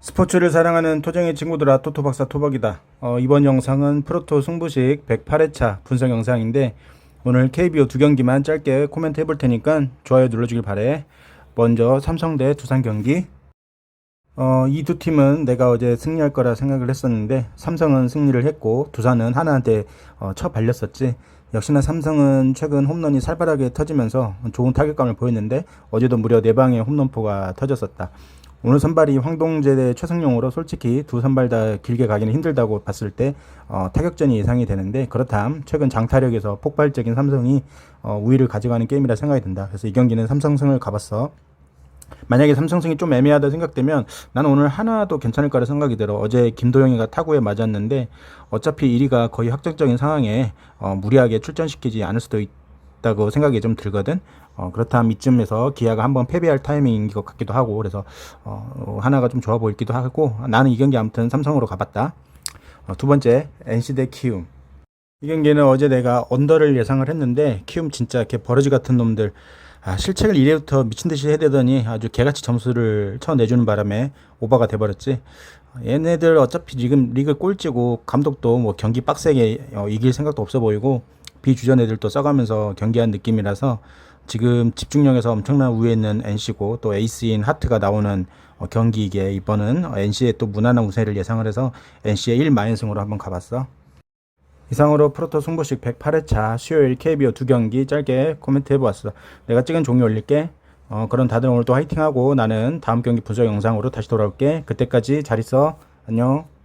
스포츠를 사랑하는 토정의 친구들아 토토 박사 토박이다. 어, 이번 영상은 프로토 승부식 108회차 분석 영상인데 오늘 KBO 두 경기만 짧게 코멘트 해볼 테니까 좋아요 눌러주길 바래. 먼저 삼성 대 두산 경기. 어, 이 두 팀은 내가 어제 승리할 거라 생각을 했었는데 삼성은 승리를 했고 두산은 하나한테 어, 쳐 발렸었지. 역시나 삼성은 최근 홈런이 살벌하게 터지면서 좋은 타격감을 보였는데 어제도 무려 4방의 홈런포가 터졌었다. 오늘 선발이 황동재 대 최승용으로 솔직히 두 선발 다 길게 가기는 힘들다고 봤을 때 어, 타격전이 예상이 되는데 그렇담 최근 장타력에서 폭발적인 삼성이 어, 우위를 가져가는 게임이라 생각이 든다. 그래서 이 경기는 삼성승을 가봤어. 만약에 삼성승이 좀 애매하다 생각되면 나는 오늘 하나도 괜찮을 거라 생각이 들어. 어제 김도영이가 타구에 맞았는데 어차피 1위가 거의 확정적인 상황에 어, 무리하게 출전시키지 않을 수도 있 다고 생각이 좀 들거든. 어, 그렇다면 이쯤에서 기아가 한번 패배할 타이밍인 것 같기도 하고 그래서 어, 어, 하나가 좀 좋아 보이기도 하고 나는 이 경기 아무튼 삼성으로 가봤다. 어, 두 번째 NC 대 키움. 이 경기는 어제 내가 언더를 예상을 했는데 키움 진짜 개 버러지 같은 놈들 아, 실책을 1회부터 미친 듯이 해대더니 아주 개같이 점수를 쳐내주는 바람에 오버가 돼버렸지. 얘네들 어차피 지금 리그 꼴찌고 감독도 뭐 경기 빡세게 어, 이길 생각도 없어 보이고 비주전 애들도 써가면서 경기한 느낌이라서 지금 집중력에서 엄청난 우위에 있는 NC고 또 에이스인 하트가 나오는 어, 경기이기에 이번은 NC의 또 무난한 우세를 예상을 해서 NC의 1마연승으로 한번 가봤어. 이상으로 프로토 승부식 108회차 수요일 KBO 두 경기 짧게 코멘트 해보았어. 내가 찍은 종이 올릴게. 어, 그럼 다들 오늘도 화이팅하고 나는 다음 경기 분석 영상으로 다시 돌아올게. 그때까지 잘 있어. 안녕.